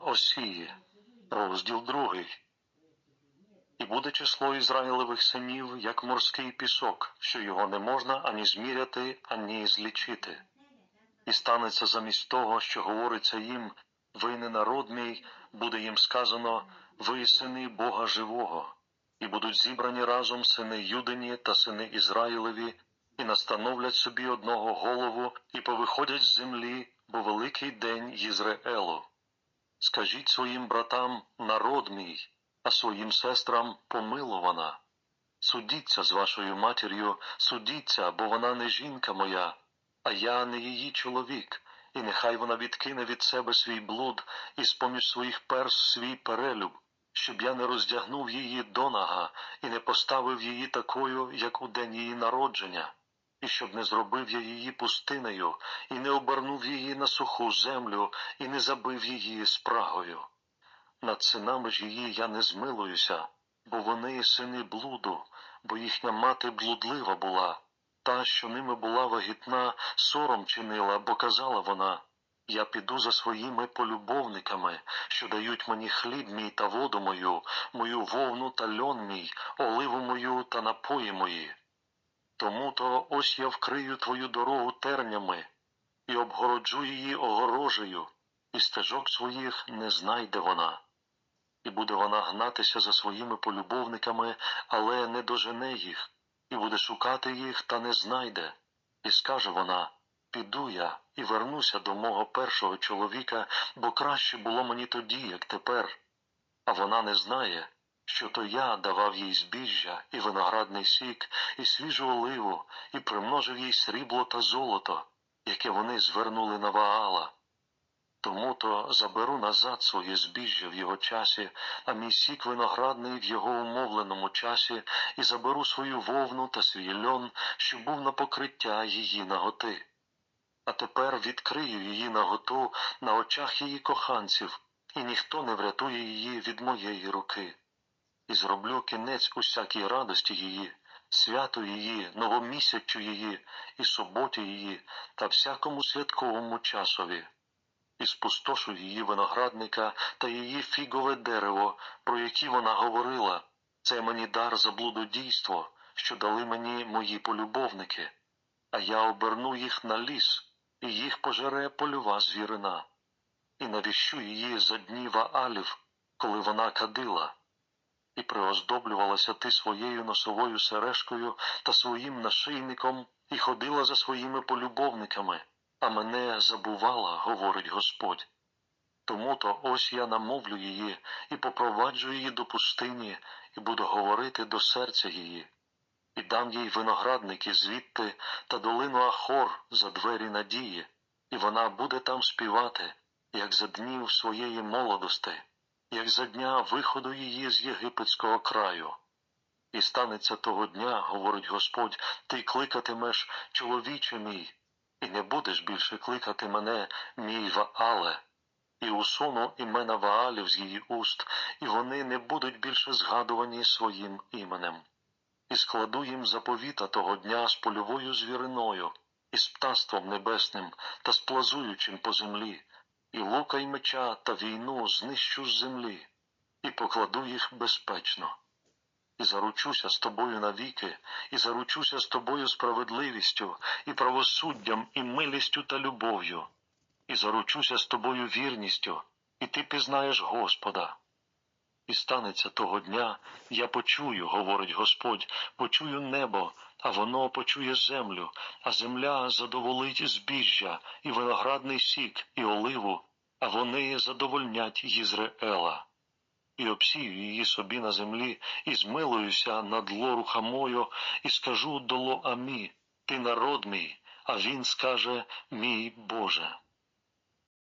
Осії, розділ другий. І буде число Ізраїлевих синів, як морський пісок, що його не можна ані зміряти, ані злічити. І станеться замість того, що говориться їм, ви не народ мій, буде їм сказано, ви сини Бога живого, і будуть зібрані разом сини Юдині та сини Ізраїлеві, і настановлять собі одного голову, і повиходять з землі, бо великий день Єзреелу. Скажіть своїм братам народ мій, а своїм сестрам помилована. Судіться з вашою матір'ю, судіться, бо вона не жінка моя, а я не її чоловік, і нехай вона відкине від себе свій блуд і з-поміж своїх перс свій перелюб, щоб я не роздягнув її донага і не поставив її такою, як у день її народження, і щоб не зробив я її пустинею, і не обернув її на суху землю, і не забив її спрагою. Над синами ж її я не змилуюся, бо вони сини блуду, бо їхня мати блудлива була. Та, що ними була вагітна, сором чинила, бо казала вона Я піду за своїми полюбовниками, що дають мені хліб мій та воду мою, мою вовну та льон мій, оливу мою та напої мої. Тому то ось я вкрию твою дорогу тернями і обгороджу її огорожею, і стежок своїх не знайде вона. І буде вона гнатися за своїми полюбовниками, але не дожене їх, і буде шукати їх, та не знайде. І скаже вона Піду я і вернуся до мого першого чоловіка, бо краще було мені тоді, як тепер. А вона не знає, що то я давав їй збіжжя і виноградний сік, і свіжу оливу, і примножив їй срібло та золото, яке вони звернули на Ваала. Тому то заберу назад своє збіжжя в його часі, а мій сік виноградний в його умовленому часі, і заберу свою вовну та свій льон, що був на покриття її наготи. А тепер відкрию її наготу на очах її коханців, і ніхто не врятує її від моєї руки. І зроблю кінець усякій радості її, святу її, новомісячу її, і суботі її, та всякому святковому часові. І спустошу її виноградника та її фігове дерево, про які вона говорила, це мені дар за блудодійство, що дали мені мої полюбовники, а я оберну їх на ліс, і їх пожере польова звірина, і навіщу її за дні Ваалів, коли вона кадила. І приоздоблювалася ти своєю носовою сережкою та своїм нашийником, і ходила за своїми полюбовниками а мене забувала, говорить Господь. Тому то ось я намовлю її і попроваджу її до пустині, і буду говорити до серця її, і дам їй виноградники звідти та долину Ахор за двері надії, і вона буде там співати, як за днів своєї молодости, як за дня виходу її з єгипетського краю. І станеться того дня, говорить Господь, ти кликатимеш, чоловіче мій, і не будеш більше кликати мене мій Ваале, і усуну імена Ваалів з її уст, і вони не будуть більше згадувані своїм іменем. І складу їм заповіта того дня з польовою звіриною, і з птаством небесним та з плазуючим по землі, і лука й меча та війну знищу з землі, і покладу їх безпечно і заручуся з тобою навіки, і заручуся з тобою справедливістю, і правосуддям, і милістю та любов'ю, і заручуся з тобою вірністю, і ти пізнаєш Господа. І станеться того дня, я почую, говорить Господь, почую небо, а воно почує землю, а земля задоволить збіжжя, і виноградний сік, і оливу, а вони задовольнять Єзреела і обсію її собі на землі, і змилуюся над лорухамою, мою, і скажу до Лоамі, ти народ мій, а він скаже мій Боже.